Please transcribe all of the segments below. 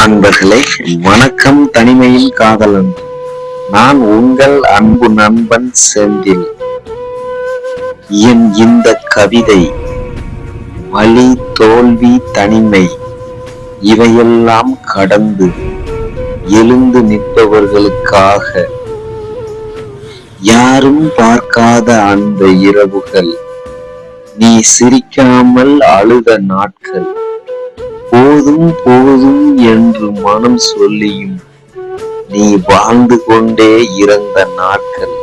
அன்பர்களே வணக்கம் தனிமையில் காதலன் நான் உங்கள் அன்பு நண்பன் செந்தில். என் இந்த கவிதை வலி தோல்வி தனிமை இவையெல்லாம் கடந்து எழுந்து நிற்பவர்களுக்காக யாரும் பார்க்காத அந்த இரவுகள் நீ சிரிக்காமல் அழுத நாட்கள். போதும் போதும் என்று மனம் சொல்லியும் நீ வாழ்ந்து கொண்டே இறந்த நாட்கள்.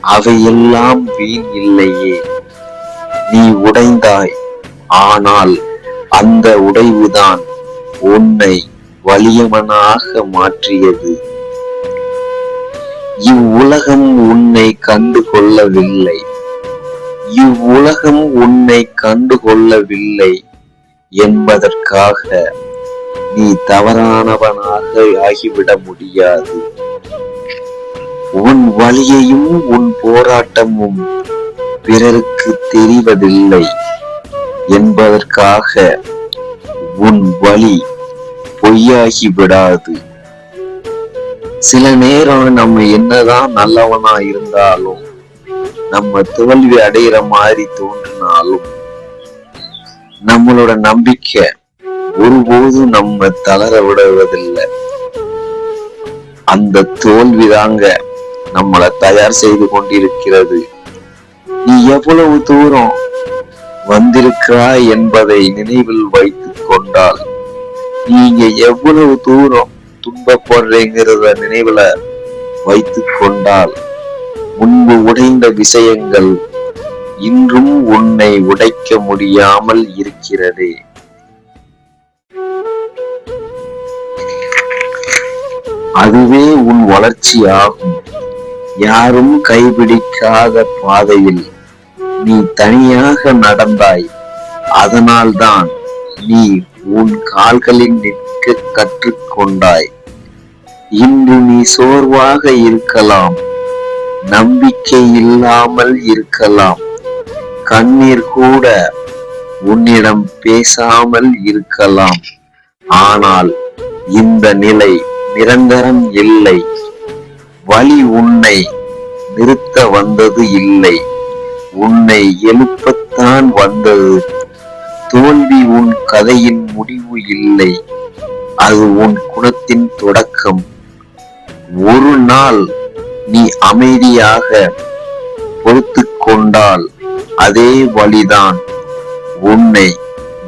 அவையெல்லாம் வீண் இல்லையே. நீ உடைந்தாய். ஆனால் அந்த உடைவுதான் உன்னை வலியவனாக மாற்றியது. இவ்வுலகம் உன்னை கண்டு கொள்ளவில்லை இவ்வுலகம் உன்னை கண்டு கொள்ளவில்லை என்பதற்காக நீ தவறானவனாக ஆகிவிட முடியாது. உன் வழியையும் உன் போராட்டமும் பிறருக்கு தெரிவதில்லை என்பதற்காக உன் வழி பொய்யாகி விடாது. சில நேரம் நம்ம என்னதான் நல்லவனா இருந்தாலும் நம்ம தோல்வி அடைகிற மாதிரி தோன்றினாலும் நம்மளோட நம்பிக்கை ஒருபோதும் நம்ம தளர விடுவதில்லை. அந்த தோல்வி தாங்க நம்மளை தயார் செய்து கொண்டிருக்கிறது. நீ எவ்வளவு தூரம் வந்திருக்கிறாய் என்பதை நினைவில் வைத்துக் கொண்டால் நீங்க எவ்வளவு தூரம் துன்பப்படுறீங்கிறத நினைவுல வைத்துக் கொண்டால் முன்பு உடைந்த விஷயங்கள் இன்றும் உன்னை உடைக்க முடியாமல் இருக்கிறது. அதுவே உன் வளர்ச்சி ஆகும் யாரும் கைபிடிக்காத பாதையில் நீ தனியாக நடந்தாய். அதனால்தான் நீ உன் கால்களில் நிற்க கற்றுக்கொண்டாய். இன்று நீ சோர்வாக இருக்கலாம். நம்பிக்கை இல்லாமல் இருக்கலாம். கண்ணீர் கூட உன்னிடம் பேசாமல் இருக்கலாம். ஆனால் இந்த நிலை நிரந்தரம் இல்லை. வழி உன்னை நிறுத்த வந்தது இல்லை. உன்னை எழுப்பத்தான் வந்தது. தோல்வி உன் கதையின் முடிவு இல்லை. அது உன் குணத்தின் தொடக்கம். ஒரு நாள் நீ அமைதியாக பொறுத்து கொண்டால் அதே வழிதான் உன்னை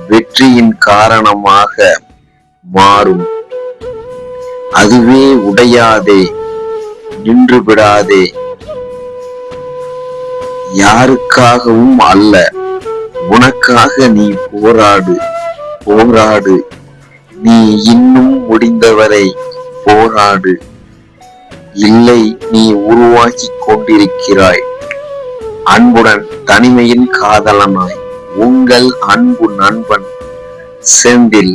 வெற்றியின் காரணமாக மாறும். அதுவே உடையாதே நின்று விடாதே. யாருக்காகவும் அல்ல உனக்காக நீ போராடு போராடு. நீ இன்னும் முடிந்தவரை போராடு. இல்லை நீ உருவாக்கி கொண்டிருக்கிறாய். அன்புடன் தனிமையின் காதலனாய் உங்கள் அன்பு நண்பன் செந்தில்